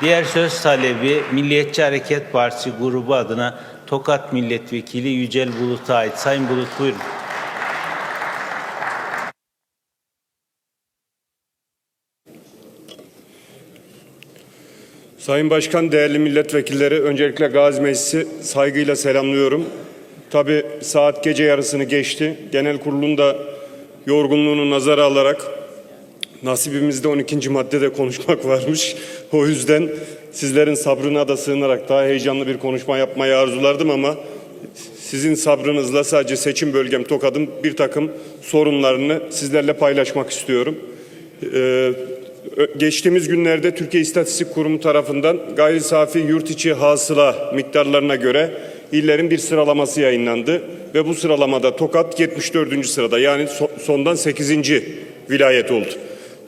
Diğer söz talebi Milliyetçi Hareket Partisi grubu adına Tokat Milletvekili Yücel Bulut'a ait. Sayın Bulut buyurun. Sayın Başkan, değerli milletvekilleri, öncelikle Gazi Meclisi saygıyla selamlıyorum. Tabi saat gece yarısını geçti. Genel kurulun da yorgunluğunu nazara alarak nasibimizde 12. maddede konuşmak varmış. O yüzden sizlerin sabrına da sığınarak daha heyecanlı bir konuşma yapmayı arzulardım ama sizin sabrınızla sadece seçim bölgem Tokat'ın bir takım sorunlarını sizlerle paylaşmak istiyorum. Ee, Geçtiğimiz günlerde Türkiye İstatistik Kurumu tarafından gayri safi yurt içi hasıla miktarlarına göre illerin bir sıralaması yayınlandı ve bu sıralamada Tokat 74. sırada yani so- sondan 8. vilayet oldu.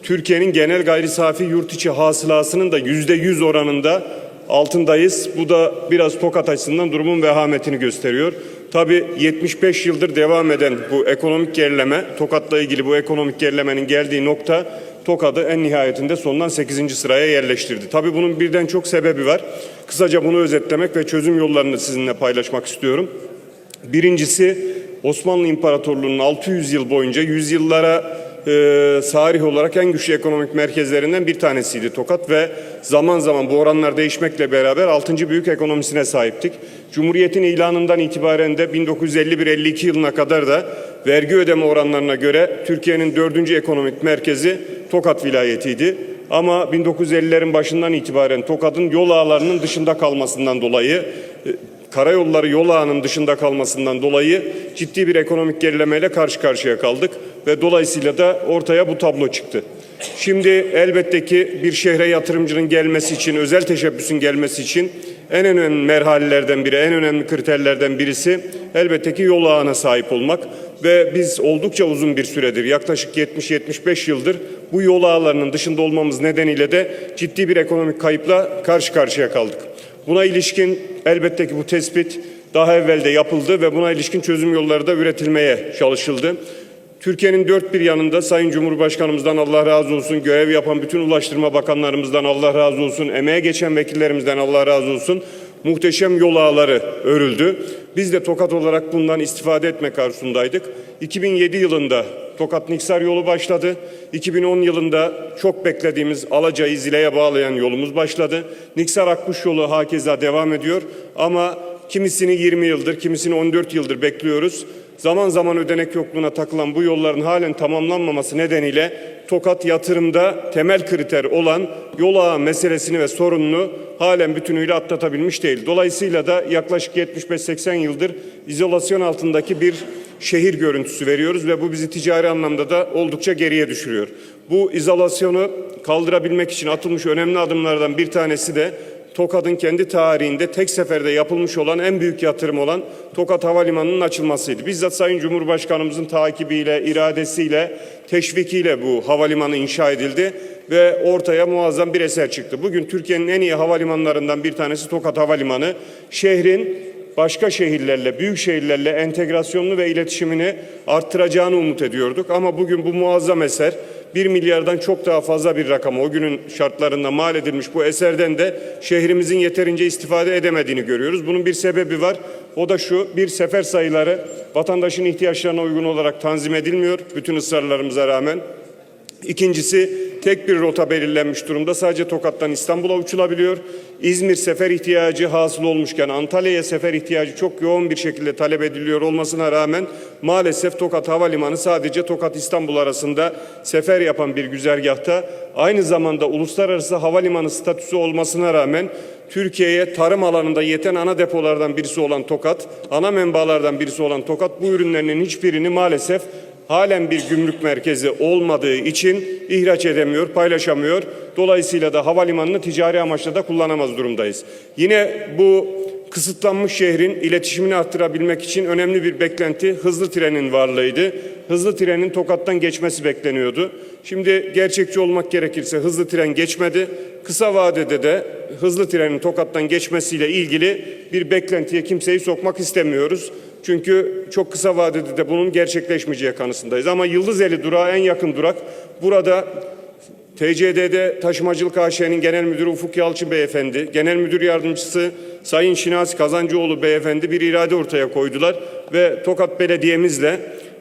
Türkiye'nin genel gayri safi yurt içi hasılasının da %100 oranında altındayız. Bu da biraz Tokat açısından durumun vehametini gösteriyor. Tabii 75 yıldır devam eden bu ekonomik gerileme, Tokat'la ilgili bu ekonomik gerilemenin geldiği nokta Tokat'ı en nihayetinde sondan 8. sıraya yerleştirdi. Tabii bunun birden çok sebebi var. Kısaca bunu özetlemek ve çözüm yollarını sizinle paylaşmak istiyorum. Birincisi Osmanlı İmparatorluğu'nun 600 yıl boyunca yüzyıllara e, tarih olarak en güçlü ekonomik merkezlerinden bir tanesiydi Tokat ve zaman zaman bu oranlar değişmekle beraber 6. büyük ekonomisine sahiptik. Cumhuriyetin ilanından itibaren de 1951-52 yılına kadar da vergi ödeme oranlarına göre Türkiye'nin dördüncü ekonomik merkezi Tokat vilayetiydi. Ama 1950'lerin başından itibaren Tokat'ın yol ağlarının dışında kalmasından dolayı e, karayolları yol ağının dışında kalmasından dolayı ciddi bir ekonomik gerilemeyle karşı karşıya kaldık ve dolayısıyla da ortaya bu tablo çıktı. Şimdi elbette ki bir şehre yatırımcının gelmesi için, özel teşebbüsün gelmesi için en önemli merhalelerden biri, en önemli kriterlerden birisi elbette ki yol ağına sahip olmak ve biz oldukça uzun bir süredir, yaklaşık 70-75 yıldır bu yol ağlarının dışında olmamız nedeniyle de ciddi bir ekonomik kayıpla karşı karşıya kaldık. Buna ilişkin elbette ki bu tespit daha evvel de yapıldı ve buna ilişkin çözüm yolları da üretilmeye çalışıldı. Türkiye'nin dört bir yanında Sayın Cumhurbaşkanımızdan Allah razı olsun, görev yapan bütün ulaştırma bakanlarımızdan Allah razı olsun, emeğe geçen vekillerimizden Allah razı olsun, muhteşem yol ağları örüldü. Biz de Tokat olarak bundan istifade etmek arzusundaydık. 2007 yılında Tokat Niksar yolu başladı. 2010 yılında çok beklediğimiz Alaca'yı Zile'ye bağlayan yolumuz başladı. Niksar Akkuş yolu hakeza devam ediyor ama kimisini 20 yıldır, kimisini 14 yıldır bekliyoruz. Zaman zaman ödenek yokluğuna takılan bu yolların halen tamamlanmaması nedeniyle Tokat yatırımda temel kriter olan yol ağı meselesini ve sorununu halen bütünüyle atlatabilmiş değil. Dolayısıyla da yaklaşık 75-80 yıldır izolasyon altındaki bir şehir görüntüsü veriyoruz ve bu bizi ticari anlamda da oldukça geriye düşürüyor. Bu izolasyonu kaldırabilmek için atılmış önemli adımlardan bir tanesi de Tokat'ın kendi tarihinde tek seferde yapılmış olan en büyük yatırım olan Tokat Havalimanı'nın açılmasıydı. Bizzat Sayın Cumhurbaşkanımızın takibiyle, iradesiyle, teşvikiyle bu havalimanı inşa edildi ve ortaya muazzam bir eser çıktı. Bugün Türkiye'nin en iyi havalimanlarından bir tanesi Tokat Havalimanı. Şehrin başka şehirlerle, büyük şehirlerle entegrasyonunu ve iletişimini arttıracağını umut ediyorduk. Ama bugün bu muazzam eser 1 milyardan çok daha fazla bir rakama o günün şartlarında mal edilmiş bu eserden de şehrimizin yeterince istifade edemediğini görüyoruz. Bunun bir sebebi var. O da şu bir sefer sayıları vatandaşın ihtiyaçlarına uygun olarak tanzim edilmiyor bütün ısrarlarımıza rağmen. İkincisi tek bir rota belirlenmiş durumda. Sadece Tokat'tan İstanbul'a uçulabiliyor. İzmir sefer ihtiyacı hasıl olmuşken Antalya'ya sefer ihtiyacı çok yoğun bir şekilde talep ediliyor olmasına rağmen maalesef Tokat Havalimanı sadece Tokat İstanbul arasında sefer yapan bir güzergahta aynı zamanda uluslararası havalimanı statüsü olmasına rağmen Türkiye'ye tarım alanında yeten ana depolardan birisi olan Tokat, ana menbaalardan birisi olan Tokat bu ürünlerinin hiçbirini maalesef halen bir gümrük merkezi olmadığı için ihraç edemiyor, paylaşamıyor. Dolayısıyla da havalimanını ticari amaçla da kullanamaz durumdayız. Yine bu kısıtlanmış şehrin iletişimini arttırabilmek için önemli bir beklenti hızlı trenin varlığıydı. Hızlı trenin Tokat'tan geçmesi bekleniyordu. Şimdi gerçekçi olmak gerekirse hızlı tren geçmedi. Kısa vadede de hızlı trenin Tokat'tan geçmesiyle ilgili bir beklentiye kimseyi sokmak istemiyoruz. Çünkü çok kısa vadede de bunun gerçekleşmeyeceği kanısındayız. Ama Yıldızeli durağı en yakın durak. Burada TCD'de Taşımacılık AŞ'nin Genel Müdürü Ufuk Yalçın Beyefendi, Genel Müdür Yardımcısı Sayın Şinasi Kazancıoğlu Beyefendi bir irade ortaya koydular ve Tokat Belediye'mizle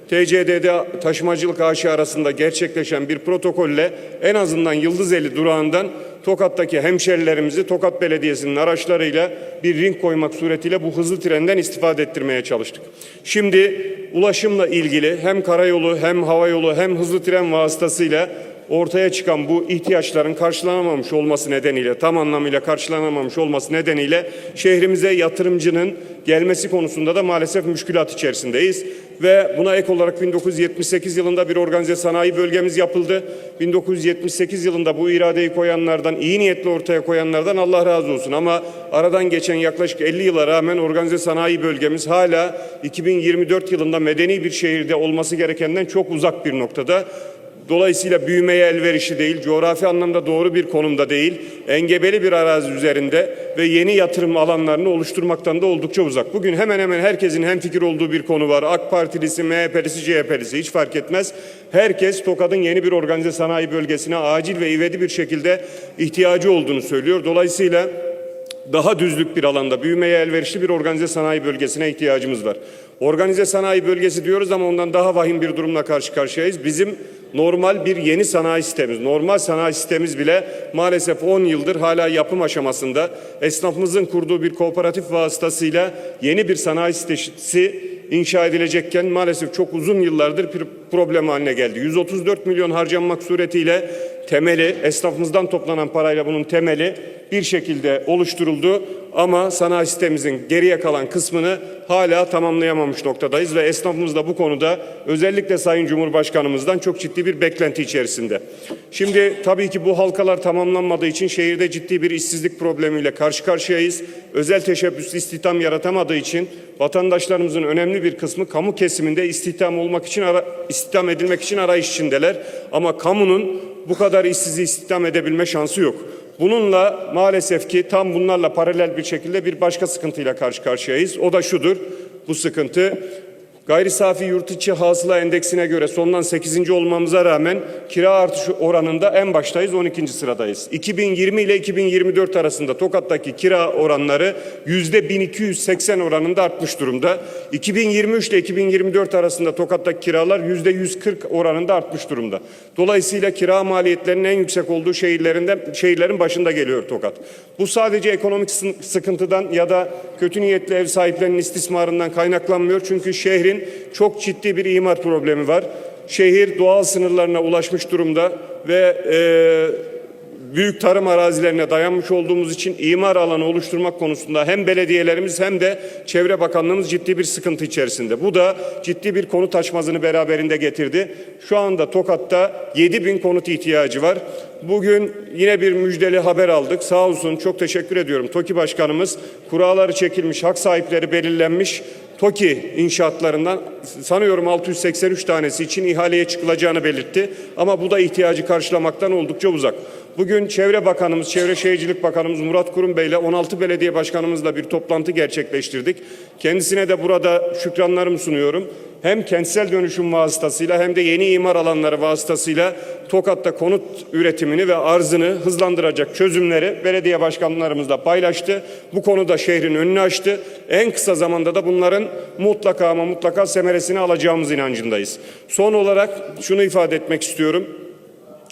TCD'de Taşımacılık AŞ arasında gerçekleşen bir protokolle en azından Yıldızeli durağından Tokat'taki hemşerilerimizi Tokat Belediyesi'nin araçlarıyla bir ring koymak suretiyle bu hızlı trenden istifade ettirmeye çalıştık. Şimdi ulaşımla ilgili hem karayolu hem havayolu hem hızlı tren vasıtasıyla ortaya çıkan bu ihtiyaçların karşılanamamış olması nedeniyle, tam anlamıyla karşılanamamış olması nedeniyle şehrimize yatırımcının gelmesi konusunda da maalesef müşkülat içerisindeyiz. Ve buna ek olarak 1978 yılında bir organize sanayi bölgemiz yapıldı. 1978 yılında bu iradeyi koyanlardan, iyi niyetli ortaya koyanlardan Allah razı olsun. Ama aradan geçen yaklaşık 50 yıla rağmen organize sanayi bölgemiz hala 2024 yılında medeni bir şehirde olması gerekenden çok uzak bir noktada. Dolayısıyla büyümeye elverişli değil, coğrafi anlamda doğru bir konumda değil, engebeli bir arazi üzerinde ve yeni yatırım alanlarını oluşturmaktan da oldukça uzak. Bugün hemen hemen herkesin hemfikir olduğu bir konu var. AK Partilisi, MHP'lisi, CHP'lisi hiç fark etmez. Herkes Tokat'ın yeni bir organize sanayi bölgesine acil ve ivedi bir şekilde ihtiyacı olduğunu söylüyor. Dolayısıyla daha düzlük bir alanda büyümeye elverişli bir organize sanayi bölgesine ihtiyacımız var. Organize sanayi bölgesi diyoruz ama ondan daha vahim bir durumla karşı karşıyayız. Bizim normal bir yeni sanayi sistemimiz, normal sanayi sistemimiz bile maalesef 10 yıldır hala yapım aşamasında. Esnafımızın kurduğu bir kooperatif vasıtasıyla yeni bir sanayi sitesi inşa edilecekken maalesef çok uzun yıllardır bir problem haline geldi. 134 milyon harcanmak suretiyle temeli, esnafımızdan toplanan parayla bunun temeli bir şekilde oluşturuldu. Ama sanayi sistemimizin geriye kalan kısmını hala tamamlayamamış noktadayız ve esnafımız da bu konuda özellikle Sayın Cumhurbaşkanımızdan çok ciddi bir beklenti içerisinde. Şimdi tabii ki bu halkalar tamamlanmadığı için şehirde ciddi bir işsizlik problemiyle karşı karşıyayız. Özel teşebbüslü istihdam yaratamadığı için vatandaşlarımızın önemli bir kısmı kamu kesiminde istihdam olmak için ara, istihdam edilmek için arayış içindeler. Ama kamunun bu kadar işsizi istihdam edebilme şansı yok. Bununla maalesef ki tam bunlarla paralel bir şekilde bir başka sıkıntıyla karşı karşıyayız. O da şudur. Bu sıkıntı gayri safi yurt içi hasıla endeksine göre sondan 8. olmamıza rağmen kira artışı oranında en baştayız 12. sıradayız. 2020 ile 2024 arasında Tokat'taki kira oranları yüzde 1280 oranında artmış durumda. 2023 ile 2024 arasında Tokat'taki kiralar yüzde 140 oranında artmış durumda. Dolayısıyla kira maliyetlerinin en yüksek olduğu şehirlerinden şehirlerin başında geliyor Tokat. Bu sadece ekonomik sı- sıkıntıdan ya da kötü niyetli ev sahiplerinin istismarından kaynaklanmıyor. Çünkü şehrin çok ciddi bir imar problemi var. Şehir doğal sınırlarına ulaşmış durumda ve e, büyük tarım arazilerine dayanmış olduğumuz için imar alanı oluşturmak konusunda hem belediyelerimiz hem de Çevre Bakanlığımız ciddi bir sıkıntı içerisinde. Bu da ciddi bir konut açmazını beraberinde getirdi. Şu anda Tokat'ta 7 bin konut ihtiyacı var. Bugün yine bir müjdeli haber aldık. Sağ olsun çok teşekkür ediyorum. TOKİ Başkanımız kuraları çekilmiş, hak sahipleri belirlenmiş. TOKİ inşaatlarından sanıyorum 683 tanesi için ihaleye çıkılacağını belirtti. Ama bu da ihtiyacı karşılamaktan oldukça uzak. Bugün Çevre Bakanımız, Çevre Şehircilik Bakanımız Murat Kurum Bey ile 16 belediye başkanımızla bir toplantı gerçekleştirdik. Kendisine de burada şükranlarımı sunuyorum. Hem kentsel dönüşüm vasıtasıyla hem de yeni imar alanları vasıtasıyla Tokat'ta konut üretimini ve arzını hızlandıracak çözümleri belediye başkanlarımızla paylaştı. Bu konuda şehrin önünü açtı. En kısa zamanda da bunların mutlaka ama mutlaka semeresini alacağımız inancındayız. Son olarak şunu ifade etmek istiyorum.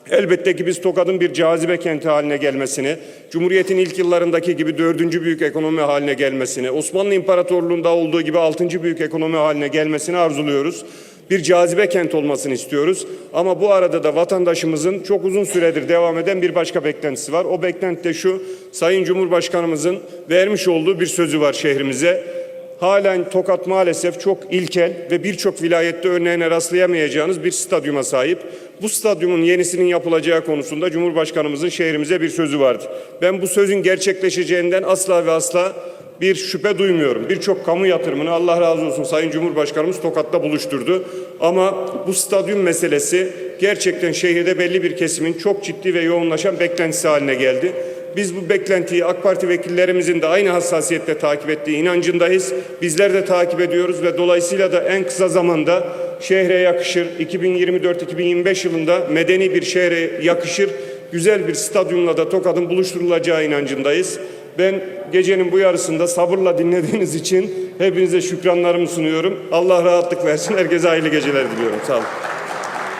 Elbette ki biz Tokat'ın bir cazibe kenti haline gelmesini, Cumhuriyet'in ilk yıllarındaki gibi dördüncü büyük ekonomi haline gelmesini, Osmanlı İmparatorluğu'nda olduğu gibi altıncı büyük ekonomi haline gelmesini arzuluyoruz. Bir cazibe kent olmasını istiyoruz. Ama bu arada da vatandaşımızın çok uzun süredir devam eden bir başka beklentisi var. O beklenti de şu, Sayın Cumhurbaşkanımızın vermiş olduğu bir sözü var şehrimize halen Tokat maalesef çok ilkel ve birçok vilayette örneğine rastlayamayacağınız bir stadyuma sahip. Bu stadyumun yenisinin yapılacağı konusunda Cumhurbaşkanımızın şehrimize bir sözü vardı. Ben bu sözün gerçekleşeceğinden asla ve asla bir şüphe duymuyorum. Birçok kamu yatırımını Allah razı olsun Sayın Cumhurbaşkanımız Tokat'ta buluşturdu. Ama bu stadyum meselesi gerçekten şehirde belli bir kesimin çok ciddi ve yoğunlaşan beklentisi haline geldi. Biz bu beklentiyi AK Parti vekillerimizin de aynı hassasiyetle takip ettiği inancındayız. Bizler de takip ediyoruz ve dolayısıyla da en kısa zamanda şehre yakışır 2024-2025 yılında medeni bir şehre yakışır güzel bir stadyumla da Tokat'ın buluşturulacağı inancındayız. Ben gecenin bu yarısında sabırla dinlediğiniz için hepinize şükranlarımı sunuyorum. Allah rahatlık versin. Herkese hayırlı geceler diliyorum. Sağ olun.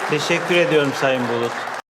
Teşekkür ediyorum Sayın Bulut.